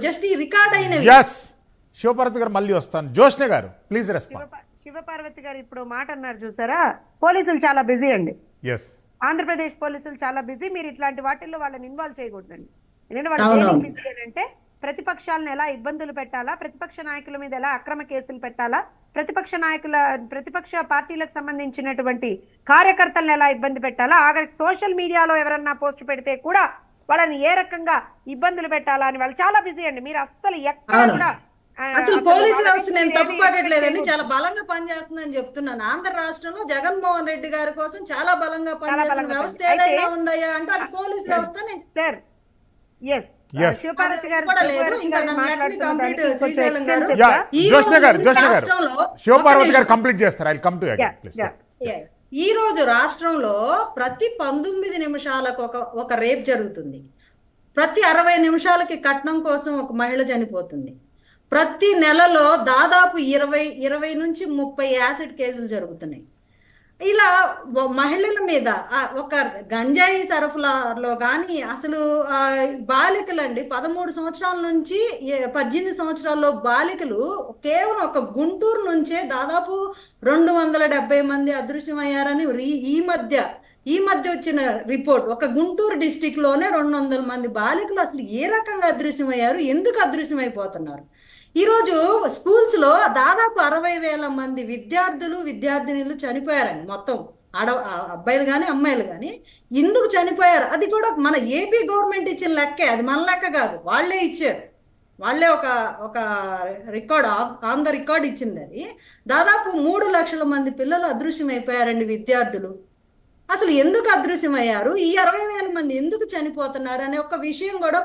Just ఈ record అయినవి. Yes Shivaparvati గారు మళ్ళీ వస్తాను. జోష్ణ గారు ప్లీజ్ రెస్పాండ్ శివపా- శివపార్వతి గారు ఇప్పుడు మాట అన్నారు చూసారా? పోలీసులు చాలా బిజీ అండి. ఎస్ ఆంధ్రప్రదేశ్ పోలీసులు చాలా బిజీ మీరు ఇట్లాంటి వాటిల్లో వాళ్ళని ఇన్వాల్వ్ చేయకూడదండి. ఎందుకంటే వాళ్ళు అంటే ప్రతిపక్షాలను ఎలా ఇబ్బందులు పెట్టాలా ప్రతిపక్ష నాయకుల మీద ఎలా అక్రమ కేసులు పెట్టాలా ప్రతిపక్ష నాయకుల ప్రతిపక్ష పార్టీలకు సంబంధించినటువంటి కార్యకర్తలను ఎలా ఇబ్బంది పెట్టాలా ఆఖరికి సోషల్ మీడియాలో ఎవరన్నా పోస్ట్ పెడితే కూడా వాళ్ళని ఏ రకంగా ఇబ్బందులు పెట్టాలా అని వాళ్ళు చాలా బిజీ అండి. మీరు అస్సలు ఎక్కడ. కూడా అసలు పోలీసు వ్యవస్థ నేను తప్పు పట్టట్లేదండి చాలా బలంగా పనిచేస్తుందని చెప్తున్నాను. ఆంధ్ర రాష్ట్రంలో జగన్మోహన్ రెడ్డి గారి కోసం చాలా బలంగా పనిచేస్తున్న వ్యవస్థ ఏదైనా ఉందయ్యా అంటే అది పోలీస్ వ్యవస్థ సార్ ఎస్ Yes. శివపార్వతి గారు. కంప్లీట్ చేస్తారు. ఐ కమ్ టు ప్లీజ్ ఈరోజు ఈ రోజు రాష్ట్రంలో ప్రతి పంతొమ్మిది నిమిషాలకు ఒక ఒక రేప్ జరుగుతుంది. ప్రతి అరవై నిమిషాలకి కట్నం కోసం ఒక మహిళ చనిపోతుంది. ప్రతి నెలలో దాదాపు ఇరవై ఇరవై నుంచి ముప్పై యాసిడ్ కేసులు జరుగుతున్నాయి. ఇలా మహిళల మీద ఒక గంజాయి సరఫరాలో కానీ అసలు బాలికలండి పదమూడు సంవత్సరాల నుంచి పద్దెనిమిది సంవత్సరాల్లో బాలికలు కేవలం ఒక గుంటూరు నుంచే దాదాపు రెండు వందల డెబ్బై మంది అదృశ్యమయ్యారని ఈ- ఈ మధ్య ఈ మధ్య వచ్చిన రిపోర్ట్. ఒక గుంటూరు డిస్టిక్లోనే రెండు వందల మంది బాలికలు అసలు ఏ రకంగా అదృశ్యమయ్యారు? ఎందుకు అదృశ్యమైపోతున్నారు? ఈరోజు స్కూల్స్లో దాదాపు అరవై వేల మంది విద్యార్థులు విద్యార్థినులు చనిపోయారండి మొత్తం. ఆడ ఆ అబ్బాయిలు కానీ అమ్మాయిలు కానీ ఎందుకు చనిపోయారు? అది కూడా మన ఏపీ గవర్నమెంట్ ఇచ్చిన లెక్కే అది మన లెక్క కాదు. వాళ్ళే ఇచ్చారు. వాళ్ళే ఒక ఒక రికార్డ్ ఆన్ ద రికార్డ్ ఇచ్చింది అది. దాదాపు మూడు లక్షల మంది పిల్లలు అదృశ్యమైపోయారండి విద్యార్థులు. అసలు ఎందుకు అదృశ్యమయ్యారు? ఈ అరవై వేల మంది ఎందుకు చనిపోతున్నారు? అనే ఒక విషయం కూడా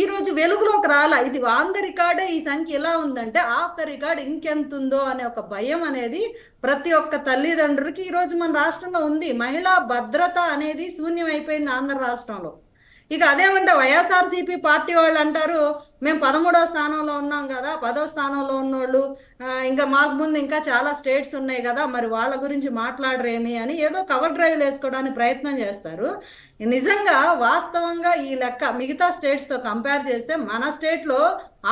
ఈ రోజు వెలుగులోకి రాలా? ఇది ఆన్ ద రికార్డే ఈ సంఖ్య ఎలా ఉందంటే ఆఫ్ ద రికార్డ్ ఇంకెంత ఉందో అనే ఒక భయం అనేది ప్రతి ఒక్క తల్లిదండ్రులకి ఈ రోజు మన రాష్ట్రంలో ఉంది. మహిళా భద్రత అనేది శూన్యం అయిపోయింది ఆంధ్ర రాష్ట్రంలో. ఇక అదేమంటే వైఎస్ఆర్సీపీ పార్టీ వాళ్ళు అంటారు మేము పదమూడో స్థానంలో ఉన్నాం కదా పదో స్థానంలో ఉన్నోళ్ళు ఇంకా మాకు ముందు ఇంకా చాలా స్టేట్స్ ఉన్నాయి కదా మరి వాళ్ళ గురించి మాట్లాడరేమి అని ఏదో కవర్ డ్రైవ్లు వేసుకోవడానికి ప్రయత్నం చేస్తారు. నిజంగా వాస్తవంగా ఈ లెక్క మిగతా స్టేట్స్తో కంపేర్ చేస్తే మన స్టేట్లో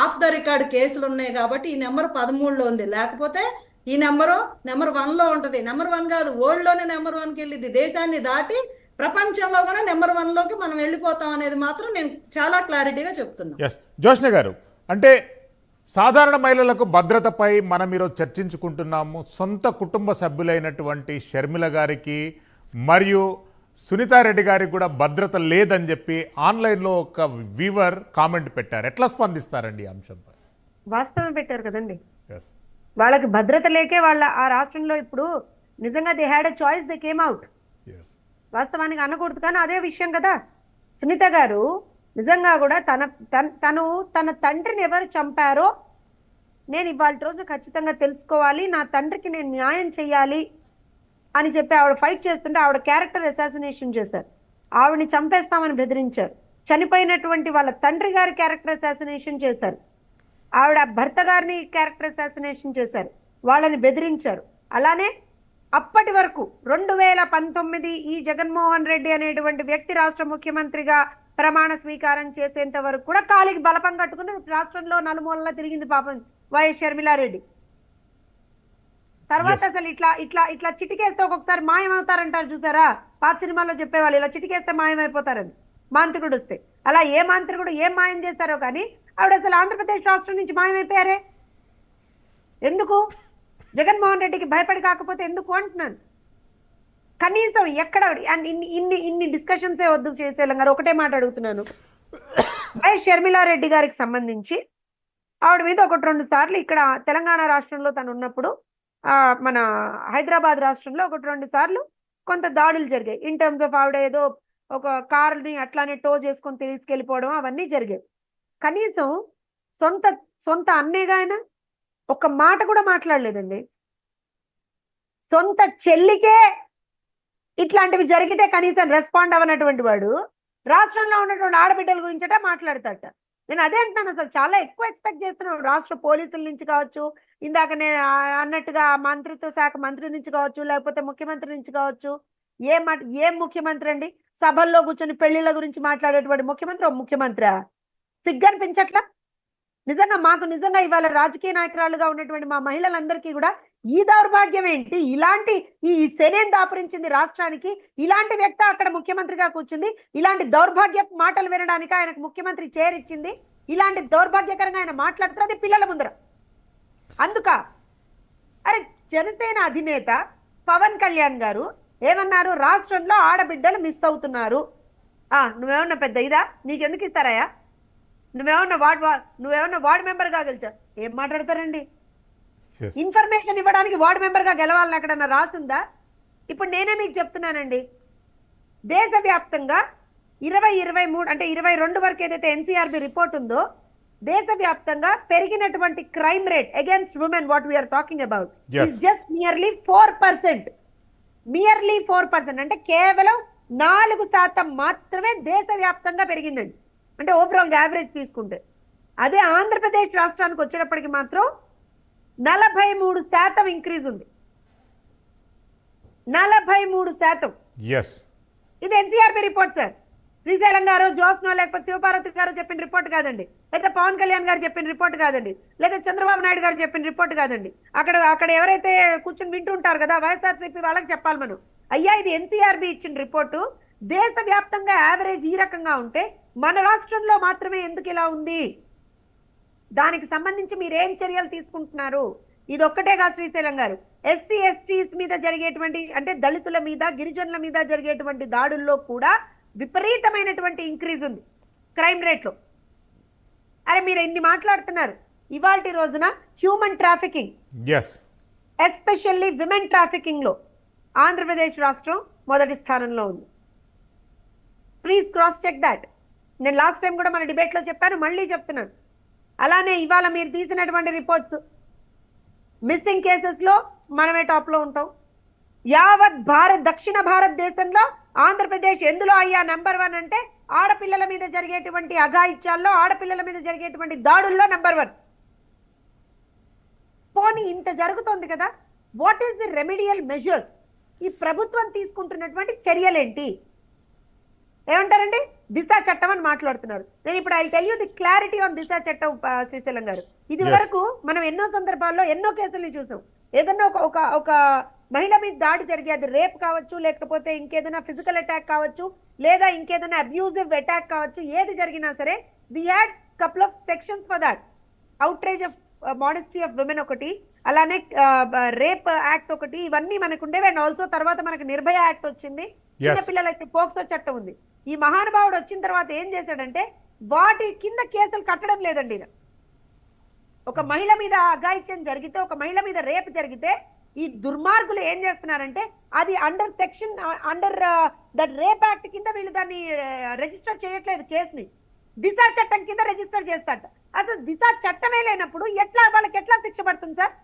ఆఫ్ ద రికార్డ్ కేసులు ఉన్నాయి కాబట్టి ఈ నెంబర్ పదమూడులో ఉంది. లేకపోతే ఈ నెంబరు నెంబర్ వన్లో ఉంటుంది. నెంబర్ వన్ కాదు వరల్డ్లోనే నెంబర్ వన్కి వెళ్ళింది దేశాన్ని దాటి ప్రపంచంలో కూడా నెంబర్ వన్లోకి మనం వెళ్ళిపోతాం అనేది మాత్రం నేను చాలా క్లారిటీగా చెప్తున్నాను ఎస్ జోష్ణ గారు అంటే సాధారణ మహిళలకు భద్రతపై మనం ఈరోజు చర్చించుకుంటున్నాము. సొంత కుటుంబ సభ్యులైనటువంటి షర్మిల గారికి మరియు సునీతారెడ్డి గారికి కూడా భద్రత లేదని చెప్పి ఆన్లైన్లో ఒక వీవర్ కామెంట్ పెట్టారు. ఎట్లా స్పందిస్తారండి ఈ అంశంపై? వాస్తవం పెట్టారు కదండి. ఎస్ వాళ్ళకి భద్రత లేకే వాళ్ళ ఆ రాష్ట్రంలో ఇప్పుడు నిజంగా they had a choice they came out as వాస్తవానికి అనకూడదు కానీ అదే విషయం కదా. సునీత గారు నిజంగా కూడా తన తన- తను తన తండ్రిని ఎవరు చంపారో నేను ఇవాళ రోజు ఖచ్చితంగా తెలుసుకోవాలి నా తండ్రికి నేను న్యాయం చేయాలి అని చెప్పి ఆవిడ ఫైట్ చేస్తుంటే ఆవిడ క్యారెక్టర్ అసాసినేషన్ చేశారు. ఆవిడని చంపేస్తామని బెదిరించారు. చనిపోయినటువంటి వాళ్ళ తండ్రి గారి క్యారెక్టర్ అసాసినేషన్ చేశారు. ఆవిడ భర్త గారిని క్యారెక్టర్ అసాసినేషన్ చేశారు. వాళ్ళని బెదిరించారు. అలానే అప్పటి వరకు రెండు వేల పంతొమ్మిది ఈ జగన్మోహన్ రెడ్డి అనేటువంటి వ్యక్తి రాష్ట్ర ముఖ్యమంత్రిగా ప్రమాణ స్వీకారం చేసేంత వరకు కూడా కాలికి బలపం కట్టుకుని రాష్ట్రంలో నలుమూలలా తిరిగింది పాపం వైఎస్ షర్మిలారెడ్డి. తర్వాత. అసలు ఇట్లా ఇట్లా ఇట్లా చిటికేస్తే ఒక్కొక్కసారి మాయమవుతారంటారు చూసారా? పాత సినిమాలో చెప్పేవాళ్ళు ఇలా చిటికేస్తే మాయమైపోతారని మాంత్రికుడు వస్తే. అలా ఏ మాంత్రికుడు ఏం మాయం చేస్తారో కానీ ఆవిడ అసలు ఆంధ్రప్రదేశ్ రాష్ట్రం నుంచి మాయమైపోయారే? ఎందుకు? జగన్మోహన్ రెడ్డికి భయపడి కాకపోతే ఎందుకు అంటున్నాను? కనీసం ఎక్కడ అండ్ ఇన్ని ఇన్ని ఇన్ని డిస్కషన్సే వద్దు చేసేలం గారు ఒకటే మాట అడుగుతున్నాను. వైఎస్ షర్మిలారెడ్డి గారికి సంబంధించి ఆవిడ మీద ఒకటి రెండు సార్లు ఇక్కడ తెలంగాణ రాష్ట్రంలో తను ఉన్నప్పుడు ఆ, మన హైదరాబాద్ రాష్ట్రంలో ఒకటి రెండు సార్లు కొంత దాడులు జరిగాయి. ఇన్ టర్మ్స్ ఆఫ్ ఆవిడ ఏదో ఒక కార్ని అట్లానే టో చేసుకొని తీసుకెళ్ళిపోవడం అవన్నీ జరిగాయి. కనీసం సొంత సొంత అన్నయ్యగా ఆయన ఒక్క మాట కూడా మాట్లాడలేదండి. సొంత చెల్లికే ఇట్లాంటివి జరిగితే కనీసం రెస్పాండ్ అవ్వనటువంటి వాడు రాష్ట్రంలో ఉన్నటువంటి ఆడబిడ్డల గురించట మాట్లాడతాట నేను అదే అంటున్నాను అసలు చాలా ఎక్కువ ఎక్స్పెక్ట్ చేస్తున్నాను రాష్ట్ర పోలీసుల నుంచి కావచ్చు ఇందాక నేను అన్నట్టుగా మంత్రిత్వ శాఖ మంత్రి నుంచి కావచ్చు లేకపోతే ముఖ్యమంత్రి నుంచి కావచ్చు ఏ మాట ఏం ముఖ్యమంత్రి అండి? సభల్లో కూర్చొని పెళ్ళిళ్ళ గురించి మాట్లాడేటువంటి ముఖ్యమంత్రి ఓ ముఖ్యమంత్రి? సిగ్గనిపించట్లా? నిజంగా మాకు నిజంగా ఇవాళ రాజకీయ నాయకురాలుగా ఉన్నటువంటి మా మహిళలందరికీ కూడా ఈ దౌర్భాగ్యం ఏంటి? ఇలాంటి ఈ శనేం దాపురించింది రాష్ట్రానికి ఇలాంటి వ్యక్తి అక్కడ ముఖ్యమంత్రిగా కూర్చుంది ఇలాంటి దౌర్భాగ్య మాటలు వినడానికి ఆయనకు ముఖ్యమంత్రి చేరిచ్చింది ఇలాంటి దౌర్భాగ్యకరంగా ఆయన మాట్లాడుతున్నది పిల్లల ముందర. అందుక అరే జనసేన అధినేత పవన్ కళ్యాణ్ గారు ఏమన్నారు? రాష్ట్రంలో ఆడబిడ్డలు మిస్ అవుతున్నారు. ఆ నువ్వేమన్నా పెద్ద ఇదా? నీకెందుకు ఇస్తారయ్యా? నువ్వేమన్నా వార్డ్ నువ్వేమన్నా వార్డ్ మెంబర్గా గెలిచా? ఏం మాట్లాడతారండి. ఇన్ఫర్మేషన్ ఇవ్వడానికి వార్డ్ మెంబర్గా గెలవాలని ఎక్కడన్నా రాసిందా? ఇప్పుడు నేనే మీకు చెప్తున్నానండి. దేశవ్యాప్తంగా ఇరవై ఇరవై మూడు అంటే ఇరవై రెండు వరకు ఏదైతే ఎన్సీఆర్బి రిపోర్ట్ ఉందో దేశవ్యాప్తంగా పెరిగినటువంటి crime rate against women what we are talking about. Just nearly four percent merely four percent అంటే కేవలం నాలుగు శాతం మాత్రమే దేశవ్యాప్తంగా పెరిగిందండి. అంటే ఓవరాల్ యావరేజ్ తీసుకుంటే. అదే ఆంధ్రప్రదేశ్ రాష్ట్రానికి వచ్చేటప్పటికి మాత్రం నలభై మూడు శాతం ఇంక్రీజ్ ఉంది. నలభై మూడు శాతం. ఇది ఎన్సీఆర్బి రిపోర్ట్ సార్ శ్రీశైలం గారు జోస్నో లేకపోతే శివపార్వతి గారు చెప్పిన రిపోర్ట్ కాదండి. లేదా పవన్ కళ్యాణ్ గారు చెప్పిన రిపోర్ట్ కాదండి. లేదా చంద్రబాబు నాయుడు గారు చెప్పిన రిపోర్ట్ కాదండి. అక్కడ అక్కడ ఎవరైతే కూర్చొని వింటుంటారు కదా వైఎస్ఆర్సీపీ వాళ్ళకి చెప్పాలి మనం. అయ్యా ఇది ఎన్సీఆర్బి ఇచ్చిన రిపోర్టు దేశవ్యాప్తంగా యావరేజ్ ఈ రకంగా ఉంటే మన రాష్ట్రంలో మాత్రమే ఎందుకు ఇలా ఉంది? దానికి సంబంధించి మీరు ఏం చర్యలు తీసుకుంటున్నారు? ఇది ఒక్కటే కాదు శ్రీశైలం గారు. ఎస్సీ ఎస్టీస్ మీద జరిగేటువంటి అంటే దళితుల మీద గిరిజనుల మీద జరిగేటువంటి దాడుల్లో కూడా విపరీతమైనటువంటి ఇంక్రీజ్ ఉంది. క్రైమ్ రేట్లో అరే మీరు ఎన్ని మాట్లాడుతున్నారు? ఇవాల్టి రోజున human trafficking is especially women ట్రాఫికింగ్లో. Andhra Pradesh రాష్ట్రం మొదటి స్థానంలో ఉంది. Please cross check that. నేను లాస్ట్ టైం కూడా మన డిబేట్లో చెప్పాను మళ్ళీ చెప్తున్నాను. అలానే ఇవాళ మీరు తీసినటువంటి రిపోర్ట్స్. మిస్సింగ్ కేసెస్లో మనమే టాప్లో ఉంటాం. యావత్ భారత్ దక్షిణ భారతదేశంలో ఆంధ్రప్రదేశ్ ఎందులో అయ్యా నెంబర్ వన్ అంటే ఆడపిల్లల మీద జరిగేటువంటి అఘాయిత్యాల్లో ఆడపిల్లల మీద జరిగేటువంటి దాడుల్లో నెంబర్ వన్. పోనీ ఇంత జరుగుతోంది కదా? What is the remedial measures? ఈ ప్రభుత్వం తీసుకుంటున్నటువంటి చర్యలేంటి? ఏమంటారండి? దిశ చట్టం అని మాట్లాడుతున్నారు. నేను ఇప్పుడు I tell you the clarity on Disha చట్టం శ్రీశైలం గారు. ఇది. వరకు మనం ఎన్నో సందర్భాల్లో ఎన్నో కేసుల్ని చూసాం. ఏదన్నా ఒక ఒక ఒక మహిళ మీద దాడి జరిగే అది రేప్ కావచ్చు లేకపోతే ఇంకేదైనా ఫిజికల్ అటాక్ కావచ్చు లేదా ఇంకేదైనా అబ్యూజివ్ అటాక్ కావచ్చు ఏది జరిగినా సరే we had couple of sections for that outrage of modesty of women ఒకటి అలానే రేప్ యాక్ట్ ఒకటి ఇవన్నీ మనకు ఉండేవి అండ్ ఆల్సో తర్వాత మనకు నిర్భయ యాక్ట్ వచ్చింది. చిన్నపిల్లలకి పోక్సో చట్టం ఉంది. ఈ మహానుభావుడు వచ్చిన తర్వాత ఏం చేశాడంటే వాటి కింద కేసులు కట్టడం లేదండి. ఒక మహిళ మీద అఘాయిత్యం జరిగితే ఒక మహిళ మీద రేప్ జరిగితే ఈ దుర్మార్గులు ఏం చేస్తున్నారంటే అది under section under that rape act కింద వీళ్ళు దాన్ని రిజిస్టర్ చేయట్లేదు కేసుని. దిశ చట్టం కింద రిజిస్టర్ చేస్తారట. అసలు దిశ చట్టమే లేనప్పుడు ఎట్లా వాళ్ళకి ఎట్లా శిక్ష పడుతుంది సార్?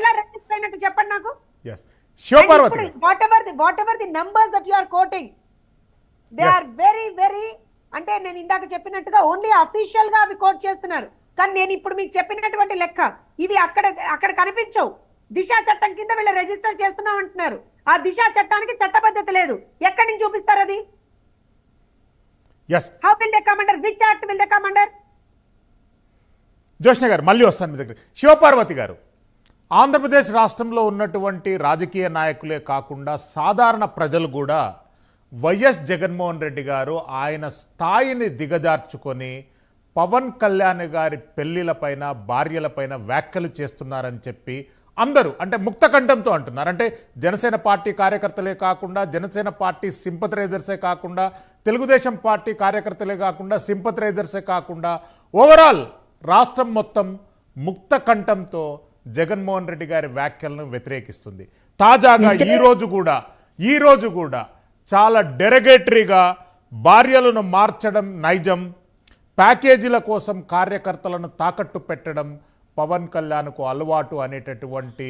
ఎలా రిజిస్టర్ అయినట్టు చెప్పండి నాకు. Sivaparvathi. Whatever the whatever the numbers that you are quoting they. Are very very అంటే నేను ఇందాక చెప్పినట్టుగా ఓన్లీ అఫీషియల్గా అవి కోట్ చేస్తున్నారు. కానీ నేను ఇప్పుడు మీకు చెప్పినటువంటి లెక్క ఇవి అక్కడ అక్కడ కనిపించవు. దిశా చట్టం కింద వీళ్ళు రిజిస్టర్ చేస్తున్నాం అంటున్నారు. ఆ దిశా చట్టానికి చట్టబద్ధత లేదు. ఎక్కడి నుంచి చూపిస్తారు అది? How will they commander which act will they commander Jyoshna గారు మళ్ళీ వస్తాను మీ దగ్గర శివపార్వతి గారు ఆంధ్రప్రదేశ్ రాష్ట్రంలో ఉన్నటువంటి రాజకీయ నాయకులే కాకుండా సాధారణ ప్రజలు కూడా వైఎస్ జగన్మోహన్ రెడ్డి గారు ఆయన స్థాయిని దిగజార్చుకొని పవన్ కళ్యాణ్ గారి పెళ్ళిలపైన భార్యలపైన వ్యాఖ్యలు చేస్తున్నారని చెప్పి అందరూ అంటే ముక్తకంఠంతో అంటున్నారు. అంటే జనసేన పార్టీ కార్యకర్తలే కాకుండా జనసేన పార్టీ సింపథరైజర్సే కాకుండా తెలుగుదేశం పార్టీ కార్యకర్తలే కాకుండా సింపథరైజర్సే కాకుండా ఓవరాల్ రాష్ట్రం మొత్తం ముక్త కంఠంతో జగన్మోహన్ రెడ్డి గారి వ్యాఖ్యలను వ్యతిరేకిస్తుంది. తాజాగా ఈ రోజు కూడా ఈ రోజు కూడా చాలా డెరగేటరీగా భార్యలను మార్చడం నైజం. ప్యాకేజీల కోసం కార్యకర్తలను తాకట్టు పెట్టడం పవన్ కళ్యాణ్కు అలవాటు అనేటటువంటి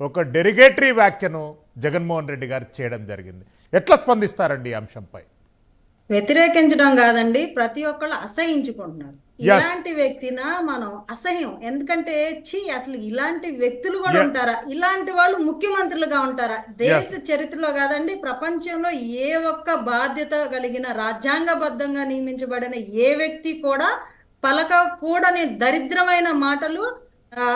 ఒక డెరిగేటరీ వ్యాఖ్యను జగన్మోహన్ రెడ్డి గారు చేయడం జరిగింది. ఎట్లా స్పందిస్తారండి ఈ అంశంపై? వ్యతిరేకించడం కాదండి ప్రతి ఒక్కళ్ళు అసహించుకుంటున్నారు. ఇలాంటి వ్యక్తిన మనం అసహ్యం ఎందుకంటే ఛీ అసలు ఇలాంటి వ్యక్తులు కూడా. ఉంటారా ఇలాంటి వాళ్ళు ముఖ్యమంత్రులుగా ఉంటారా దేశ. చరిత్రలో కాదండి ప్రపంచంలో ఏ ఒక్క బాధ్యత కలిగిన రాజ్యాంగబద్ధంగా నియమించబడిన ఏ వ్యక్తి కూడా పలకకూడని దరిద్రమైన మాటలు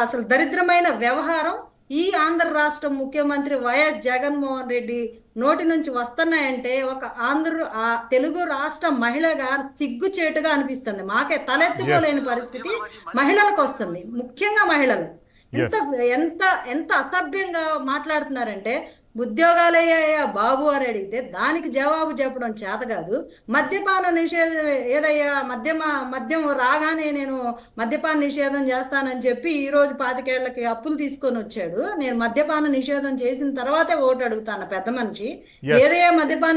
అసలు దరిద్రమైన వ్యవహారం ఈ ఆంధ్ర రాష్ట్ర ముఖ్యమంత్రి వైఎస్ జగన్మోహన్ రెడ్డి నోటి నుంచి వస్తున్నాయంటే ఒక ఆంధ్ర ఆ తెలుగు రాష్ట్ర మహిళగా సిగ్గుచేటుగా అనిపిస్తుంది. మాకే తలెత్తుకోలేని పరిస్థితి మహిళలకు వస్తుంది. ముఖ్యంగా మహిళలు. ఎంత ఎంత ఎంత అసభ్యంగా మాట్లాడుతున్నారంటే ఉద్యోగాలయ్యాయా బాబు అని అడిగితే దానికి జవాబు చెప్పడం చేత కాదు. మద్యపాన నిషేధం ఏదయ్యా మద్యమ మద్యం రాగానే నేను మద్యపాన నిషేధం చేస్తానని చెప్పి ఈ రోజు పాతికేళ్ళకి అప్పులు తీసుకొని వచ్చాడు. నేను మద్యపాన నిషేధం చేసిన తర్వాతే ఓటు అడుగుతాను పెద్ద మనిషి. ఏదయ్యా మద్యపాన